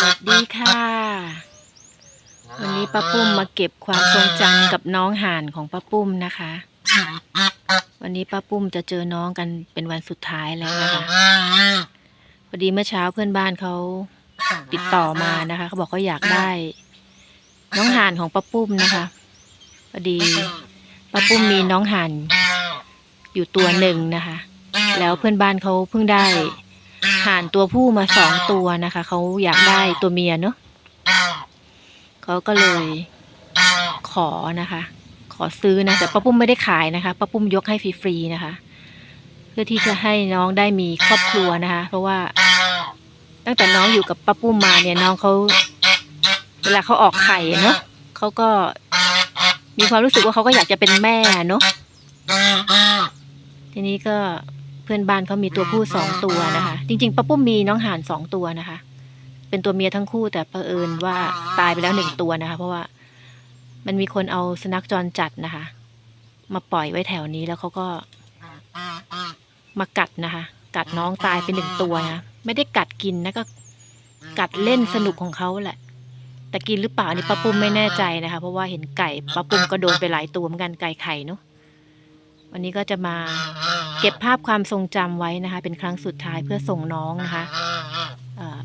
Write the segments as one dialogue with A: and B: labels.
A: สวัสดีค่ะ วันนี้ป้าปุ้มมาเก็บความทรงจำกับน้องห่านของป้าปุ้มนะคะ วันนี้ป้าปุ้มจะเจอน้องกันเป็นวันสุดท้ายแล้วนะคะพอดีเมื่อเช้าเพื่อนบ้านเขาติดต่อมานะคะเขาบอกเขาอยากได้ น้องห่านของป้าปุ้มนะคะพอดีป้าปุ้มมีน้องห่านอยู่ตัวหนึ่งนะคะ แล้วเพื่อนบ้านเขาเพิ่งได้ ห่านตัวผู้มาสองตัวนะคะ เขาอยากได้ตัวเมียเนอะเขาก็เลยขอนะคะ ขอซื้อนะแต่ป้าปุ้มไม่ได้ขายนะคะป้าปุ้มยกให้ฟรีๆนะคะ เพื่อที่จะให้น้องได้มีครอบครัวนะคะ เพราะว่า ตั้งแต่น้องอยู่กับป้าปุ้มมาเนี่ยน้องเขาเวลาเขาออกไข่เนอะเขาก็มีความรู้สึกว่าเขาก็อยากจะเป็นแม่เนอะทีนี้ก็ เพื่อนบ้านเขามีตัวผู้สองตัวนะคะ จริงๆป้าปุ้มมีน้องห่านสองตัวนะคะ เป็นตัวเมียทั้งคู่แต่เผอิญว่าตายไปแล้วหนึ่งตัวนะคะ เพราะว่ามันมีคนเอาสุนัขจรจัดนะคะ มาปล่อยไว้แถวนี้แล้วเขาก็มากัดนะคะ กัดน้องตายไปหนึ่งตัวนะไม่ได้กัดกินนะก็กัดเล่นสนุกของเขาแหละแต่กินหรือเปล่านี่ป้าปุ้มไม่แน่ใจนะคะ เพราะว่าเห็นไก่ป้าปุ้มก็โดนไปหลายตัวเหมือนกันไก่ไข่เนาะวันนี้ก็จะมา เก็บภาพความทรงจำไว้นะคะ เป็นครั้งสุดท้ายเพื่อส่งน้องนะคะ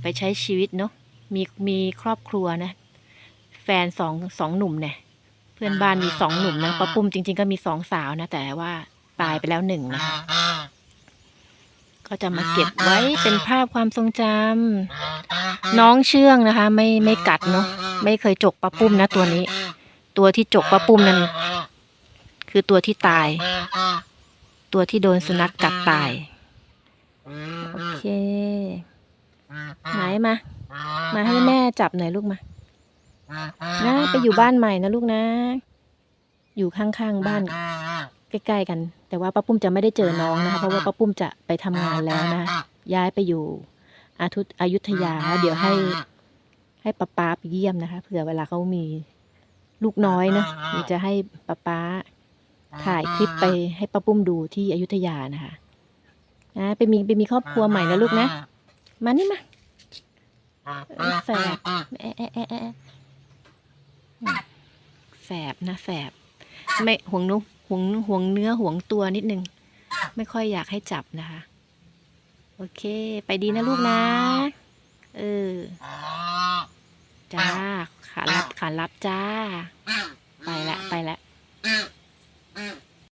A: ไปใช้ชีวิตเนาะมีมีครอบครัวนะ แฟนสองสองหนุ่มเนี่ย เพื่อนบ้านมีสองหนุ่มนะป้าปุ้มจริง ๆ ก็มีสองสาวนะ แต่ว่าตายไปแล้วหนึ่งนะคะก็จะมาเก็บไว้เป็นภาพความทรงจำน้องเชื่องนะคะ ไม่ไม่กัดเนาะไม่เคยจกป้าปุ้มนะตัวนี้ ตัวที่จกป้าปุ้มนั้น คือตัวที่ตาย ตัวที่โดนสุนัขกัดตาย โอเค ไหนมา มาให้แม่จับหน่อยลูกมานะไปอยู่บ้านใหม่นะลูกนะ อยู่ข้างๆบ้านใกล้ๆกัน แต่ว่าป้าปุ้มจะไม่ได้เจอน้องนะคะ เพราะว่าป้าปุ้มจะไปทำงานแล้วนะ ย้ายไปอยู่อาทุอยุธยาแล้วเดี๋ยวให้ให้ป้าป๊าไปเยี่ยมนะคะ เผื่อเวลาเขามีลูกน้อยนะเดี๋ยวจะให้ป้าป๊า ถ่ายคลิปไปให้ป้าปุ้มดูที่อยุธยานะคะนะไปมีไปมีครอบครัวใหม่นะลูกนะ มานี่มาเอ้ยแสบแอะแอะแอะแอะอืมแสบนะแสบไม่ห่วงนุห่วงห่วงเนื้อห่วงตัวนิดนึง ไม่ค่อยอยากให้จับนะคะ โอเค ไปดีนะลูกนะ เออ จ้า ขารับขารับจ้า ไปละไปละ